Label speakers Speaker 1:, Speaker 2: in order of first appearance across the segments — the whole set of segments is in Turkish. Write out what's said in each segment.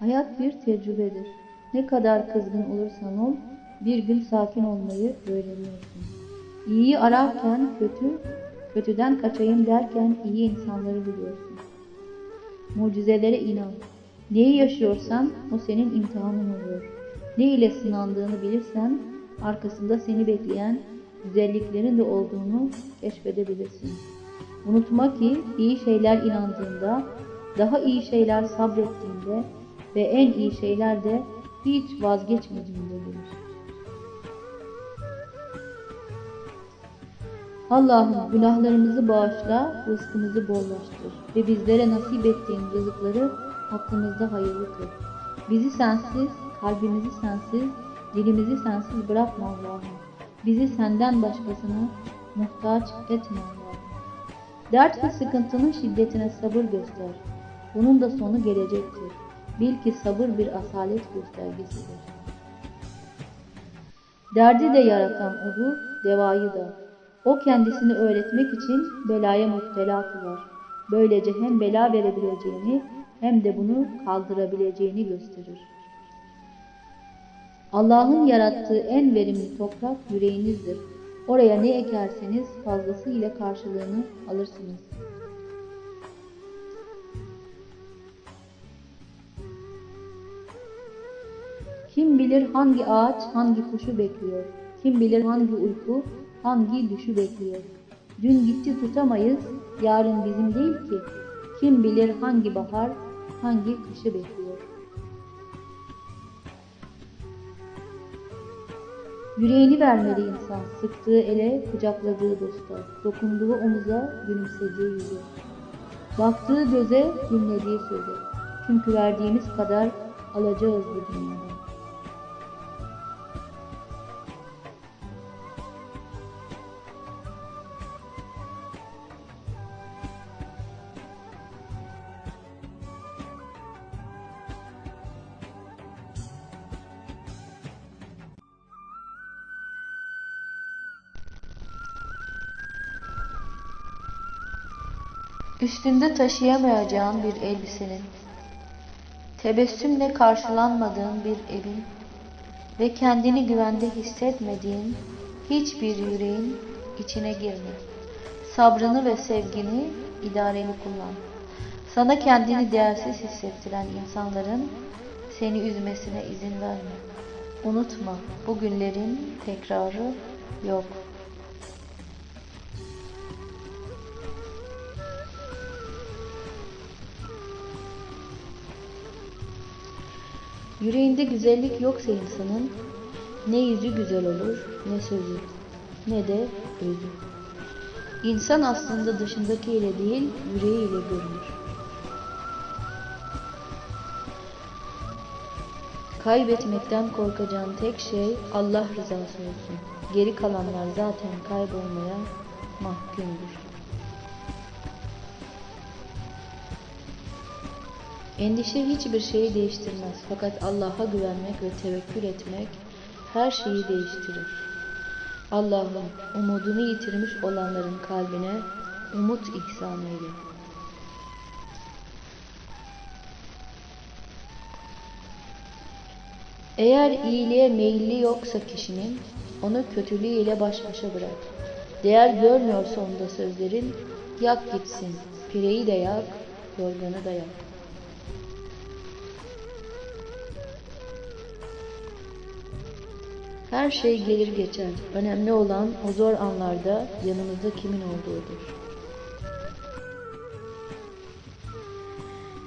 Speaker 1: Hayat bir tecrübedir. Ne kadar kızgın olursan ol, bir gün sakin olmayı öğreniyorsun. İyiyi ararken kötü, kötüden kaçayım derken iyi insanları buluyorsun. Mucizelere inan. Neyi yaşıyorsan o senin imtihanın oluyor. Ne ile sınandığını bilirsen arkasında seni bekleyen güzelliklerin de olduğunu keşfedebilirsin. Unutma ki iyi şeyler inandığında, daha iyi şeyler sabrettiğinde ve en iyi şeyler de hiç vazgeçmediğinde gelir. Allah'ım günahlarımızı bağışla, rızkımızı bollaştır ve bizlere nasip ettiğin rızıkları hakkımızda hayırlı kıl. Bizi sensiz, kalbimizi sensiz, dilimizi sensiz bırakma Allah'ım. Bizi senden başkasına muhtaç etme Allah'ım. Dert ve sıkıntının şiddetine sabır göster. Bunun da sonu gelecektir. Bil ki sabır bir asalet göstergesidir. Derdi de yaratan odur, devayı da. O kendisini öğretmek için belaya müptela kılar. Böylece hem bela verebileceğini hem de bunu kaldırabileceğini gösterir. Allah'ın yarattığı en verimli toprak yüreğinizdir. Oraya ne ekerseniz fazlasıyla karşılığını alırsınız. Kim bilir hangi ağaç hangi kuşu bekliyor. Kim bilir hangi uyku hangi düşü bekliyor. Dün gitti tutamayız, yarın bizim değil ki. Kim bilir hangi bahar hangi kışı bekliyor. Yüreğini vermeli insan, sıktığı ele, kucakladığı dosta, dokunduğu omuza, gülümsediği yüze. Baktığı göze, dinlediği söze. Çünkü verdiğimiz kadar alacağız bu dünyada. Üstünde taşıyamayacağın bir elbisenin, tebessümle karşılanmadığın bir evin ve kendini güvende hissetmediğin hiçbir yüreğin içine girme. Sabrını ve sevgini idareli kullan. Sana kendini değersiz hissettiren insanların seni üzmesine izin verme. Unutma, bu günlerin tekrarı yok. Yüreğinde güzellik yoksa insanın ne yüzü güzel olur ne sözü ne de özü. İnsan aslında dışındakiyle değil yüreğiyle görünür. Kaybetmekten korkacağın tek şey Allah rızası olsun. Geri kalanlar zaten kaybolmaya mahkumdur. Endişe hiçbir şeyi değiştirmez. Fakat Allah'a güvenmek ve tevekkül etmek her şeyi değiştirir. Allah'ım umudunu yitirmiş olanların kalbine umut ihsan eyle. Eğer iyiliğe meyilli yoksa kişinin, onu kötülüğüyle baş başa bırak. Değer görmüyorsa onda sözlerin, yak gitsin, pireyi de yak, yorganı da yak. Her şey gelir geçer. Önemli olan o zor anlarda yanımızda kimin olduğudur.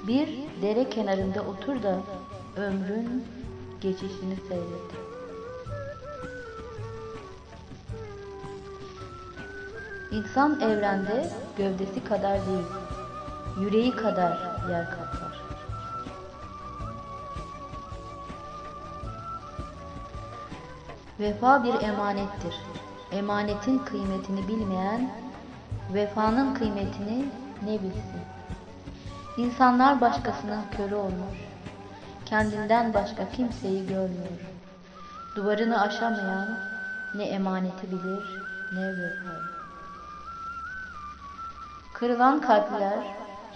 Speaker 1: Bir dere kenarında otur da ömrün geçişini seyret. İnsan evrende gövdesi kadar değil, yüreği kadar yer kaplar. Vefa bir emanettir. Emanetin kıymetini bilmeyen, vefanın kıymetini ne bilsin? İnsanlar başkasının körü olmuş. Kendinden başka kimseyi görmüyor. Duvarını aşamayan ne emaneti bilir ne vefayı. Kırılan kalpler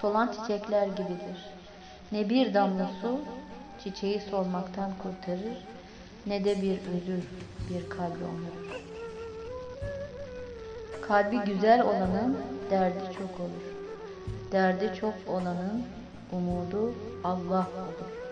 Speaker 1: solan çiçekler gibidir. Ne bir damla su çiçeği solmaktan kurtarır, ne de bir özür bir kalbi onarır. Kalbi güzel olanın derdi çok olur. Derdi çok olanın umudu Allah olur.